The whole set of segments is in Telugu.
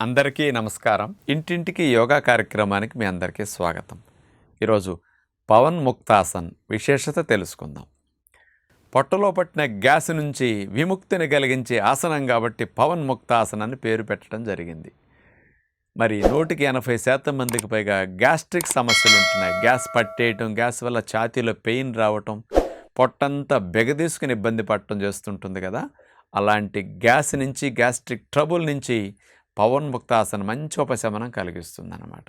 అందరికీ నమస్కారం. ఇంటింటికి యోగా కార్యక్రమానికి మీ అందరికీ స్వాగతం. ఈరోజు పవన్ ముక్తాసన్ విశేషత తెలుసుకుందాం. పొట్టలో పట్టిన గ్యాస్ నుంచి విముక్తిని కలిగించే ఆసనం కాబట్టి పవన్ ముక్తాసన్ అని పేరు పెట్టడం జరిగింది. మరి నూటికి ఎనభై శాతం మందికి పైగా గ్యాస్ట్రిక్ సమస్యలు ఉంటున్నాయి గ్యాస్ పట్టేయటం గ్యాస్ వల్ల ఛాతీలో పెయిన్ రావటం పొట్టంతా బెగదీసుకుని ఇబ్బంది పడటం చేస్తుంటుంది కదా. అలాంటి గ్యాస్ నుంచి గ్యాస్ట్రిక్ ట్రబుల్ నుంచి పవన్ ముక్తాసన మంచి ఉపశమనం కలిగిస్తుంది అన్నమాట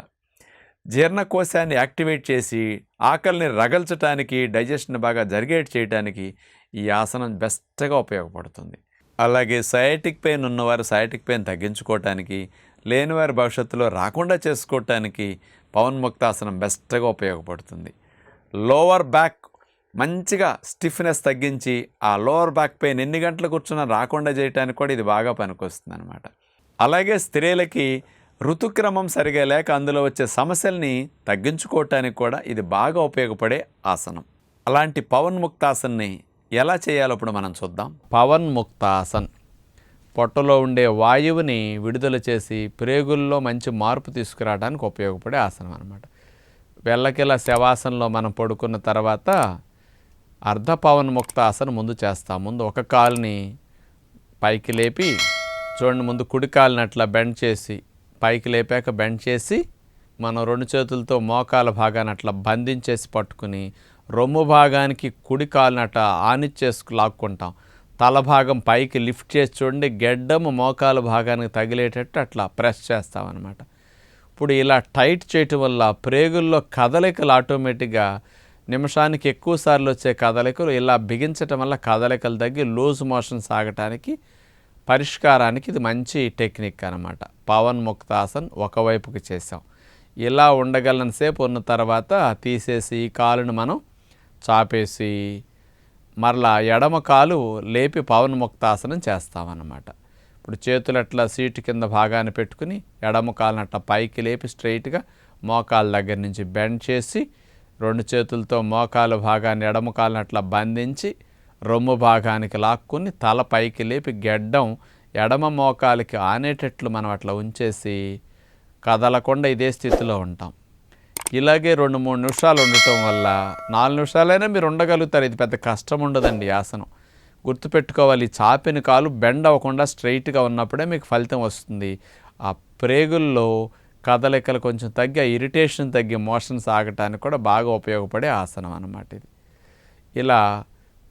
జీర్ణకోశాన్ని యాక్టివేట్ చేసి ఆకలిని రగల్చడానికి డైజెషన్ బాగా జరిగేట్ చేయడానికి ఈ ఆసనం బెస్ట్గా ఉపయోగపడుతుంది. అలాగే సయాటిక్ పెయిన్ ఉన్నవారు సయాటిక్ పెయిన్ తగ్గించుకోవటానికి లేనివారి భవిష్యత్తులో రాకుండా చేసుకోవటానికి పవన్ ముక్తాసనం బెస్ట్గా ఉపయోగపడుతుంది. లోవర్ బ్యాక్ మంచిగా స్టిఫ్నెస్ తగ్గించి ఆ లోవర్ బ్యాక్ పెయిన్ ఎన్ని గంటలు కూర్చున్నా రాకుండా చేయడానికి కూడా ఇది బాగా పనికొస్తుంది అనమాట అలాగే స్త్రీలకి ఋతుక్రమం సరిగా లేక అందులో వచ్చే సమస్యల్ని తగ్గించుకోవటానికి కూడా ఇది బాగా ఉపయోగపడే ఆసనం. అలాంటి పవన్ ముక్తాసన్ని ఎలా చేయాలో ఇప్పుడు మనం చూద్దాం. పవన్ ముక్తాసన్ పొట్టలో ఉండే వాయువుని విడుదల చేసి ప్రేగుల్లో మంచి మార్పు తీసుకురావడానికి ఉపయోగపడే ఆసనం అనమాట వెళ్ళకిలా శవాసనలో మనం పడుకున్న తర్వాత అర్ధ పవన్ ముక్త ఆసన ముందు చేస్తాం. ముందు ఒక కాలుని పైకి లేపి చూడండి ముందు కుడి కాలుని అట్లా బెండ్ చేసి పైకి లేపాక బెండ్ చేసి మనం రెండు చేతులతో మోకాల భాగాన్ని అట్లా బంధించేసి పట్టుకుని రొమ్ము భాగానికి కుడి కాలుని అట్లా ఆనిచ్చేసుకు లాక్కుంటాం. తల భాగం పైకి లిఫ్ట్ చేసి చూడండి గెడ్డము మోకాల భాగానికి తగిలేటట్టు అట్లా ప్రెస్ చేస్తామన్నమాట. ఇప్పుడు ఇలా టైట్ చేయటం వల్ల ప్రేగుల్లో కదలికలు ఆటోమేటిక్గా నిమిషానికి ఎక్కువ సార్లు వచ్చే కదలికలు ఇలా బిగించటం వల్ల కదలికలు తగ్గి లూజ్ మోషన్ సాగటానికి పరిష్కారానికి ఇది మంచి టెక్నిక్ అనమాట పవన్ ముక్తాసన్ ఒకవైపుకి చేసాం ఇలా ఉండగలనంతసేపు ఉన్న తర్వాత తీసేసి ఈ కాలుని మనం చాపేసి మరలా ఎడమ కాలు లేపి పవన్ ముక్తాసనం చేస్తామన్నమాట. ఇప్పుడు చేతులు అట్లా సీటు కింద భాగాన్ని పెట్టుకుని ఎడమ కాలును అట్లా పైకి లేపి స్ట్రైట్గా మోకాల దగ్గర నుంచి బెండ్ చేసి రెండు చేతులతో మోకాలు భాగాన్ని ఎడమ అట్లా బంధించి రొమ్ము భాగానికి లాక్కుని తల పైకి లేపి గెడ్డం ఎడమ మోకాలికి ఆనేటట్లు మనం అట్లా ఉంచేసి కదలకుండా ఇదే స్థితిలో ఉంటాం. ఇలాగే రెండు మూడు నిమిషాలు ఉండటం వల్ల నాలుగు నిమిషాలైనా మీరు ఉండగలుగుతారు. ఇది పెద్ద కష్టం ఉండదండి ఆసనం. గుర్తుపెట్టుకోవాలి చాపిన కాలు బెండ్ అవ్వకుండా స్ట్రైట్గా ఉన్నప్పుడే మీకు ఫలితం వస్తుంది. ఆ ప్రేగుల్లో కదలికలు కొంచెం తగ్గి ఇరిటేషన్ తగ్గి మోషన్స్ ఆగటానికి కూడా బాగా ఉపయోగపడే ఆసనం అన్నమాట ఇది. ఇలా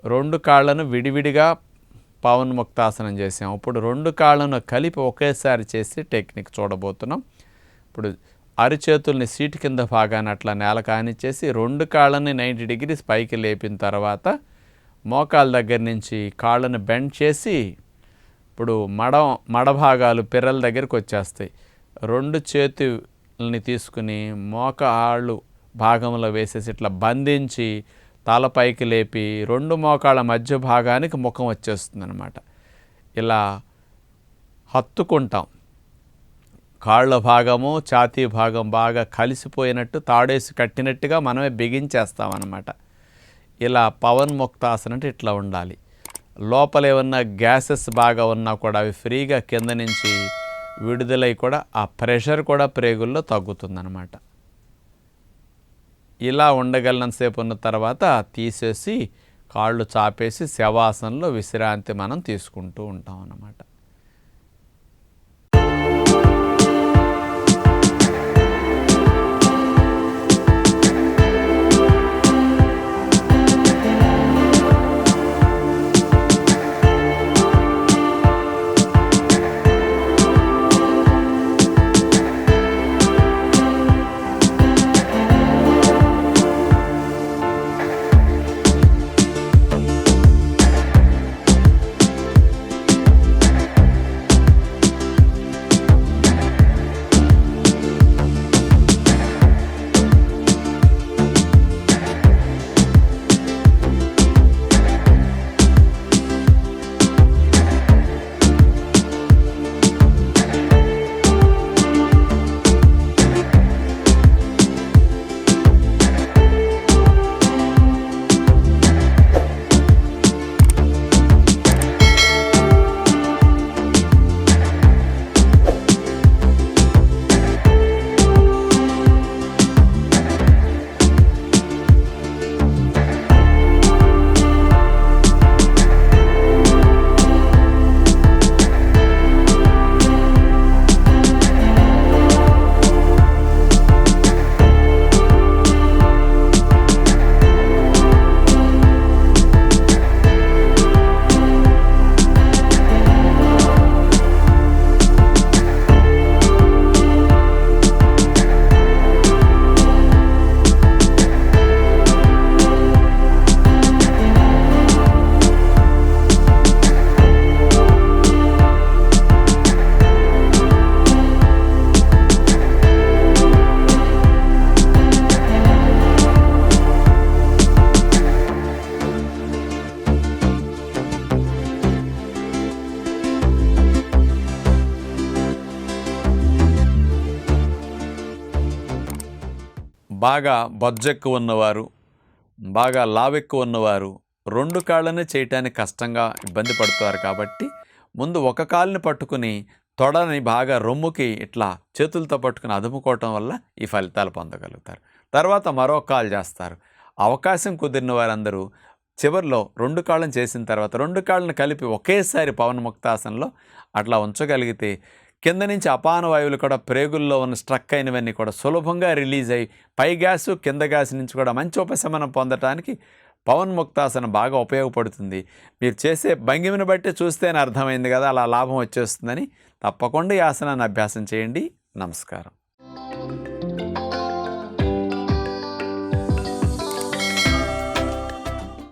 రెండు కాళ్ళను విడివిడిగా పవన్ ముక్తాసనం చేసాం. ఇప్పుడు రెండు కాళ్ళను కలిపి ఒకేసారి చేసి టెక్నిక్ చూడబోతున్నాం. ఇప్పుడు అరిచేతుల్ని సీటు కింద భాగాన్ని అట్లా నేల కానిచ్చేసి రెండు కాళ్ళని నైంటీ డిగ్రీస్ పైకి లేపిన తర్వాత మోకాల దగ్గర నుంచి కాళ్ళను బెండ్ చేసి ఇప్పుడు మడ మడ భాగాలు పిర్రల దగ్గరికి వచ్చేస్తాయి. రెండు చేతుల్ని తీసుకుని మోకాళ్ళు భాగంలో వేసేసి ఇట్లా బంధించి తలపైకి లేపి రెండు మోకాళ్ళ మధ్య భాగానికి ముఖం వచ్చేస్తుంది అనమాట ఇలా హత్తుకుంటాం. కాళ్ళ భాగము ఛాతీ భాగం బాగా కలిసిపోయినట్టు తాడేసి కట్టినట్టుగా మనమే బిగించేస్తామన్నమాట. ఇలా పవన్ ముక్తాసన అంటే ఇట్లా ఉండాలి. లోపల ఏమన్నా గ్యాసెస్ బాగా ఉన్నా కూడా అవి ఫ్రీగా కింద నుంచి విడుదలై కూడా ఆ ప్రెషర్ కూడా ప్రేగుల్లో తగ్గుతుందన్నమాట. ఇలా ఉండగలనంతసేపు ఉన్న తర్వాత తీసేసి కాళ్ళు చాపేసి శవాసనలో విశ్రాంతి మనం తీసుకుంటూ ఉంటాం అన్నమాట బాగా బొజ్జెక్కు ఉన్నవారు బాగా లావెక్కు ఉన్నవారు రెండు కాళ్ళనే చేయటానికి కష్టంగా ఇబ్బంది పడుతారు కాబట్టి ముందు ఒక కాలుని పట్టుకుని తొడని బాగా రొమ్ముకి ఇట్లా చేతులతో పట్టుకుని అదుముకోవటం వల్ల ఈ ఫలితాలు పొందగలుగుతారు. తర్వాత మరో కాలు చేస్తారు. అవకాశం కుదిరిన వారందరూ చివరిలో రెండు కాళ్ళను చేసిన తర్వాత రెండు కాళ్ళను కలిపి ఒకేసారి పవన్ ముక్తాసనంలో అట్లా ఉంచగలిగితే కింద నుంచి అపాన వాయువులు కూడా ప్రేగుల్లో ఉన్న స్ట్రక్ అయినవన్నీ కూడా సులభంగా రిలీజ్ అయ్యి పై గ్యాసు కింద గ్యాస్ నుంచి కూడా మంచి ఉపశమనం పొందటానికి పవన్ ముక్తాసన బాగా ఉపయోగపడుతుంది. మీరు చేసే భంగిమని బట్టి చూస్తేనే అర్థమైంది కదా అలా లాభం వచ్చేస్తుందని. తప్పకుండా ఈ ఆసనాన్ని అభ్యాసం చేయండి. నమస్కారం.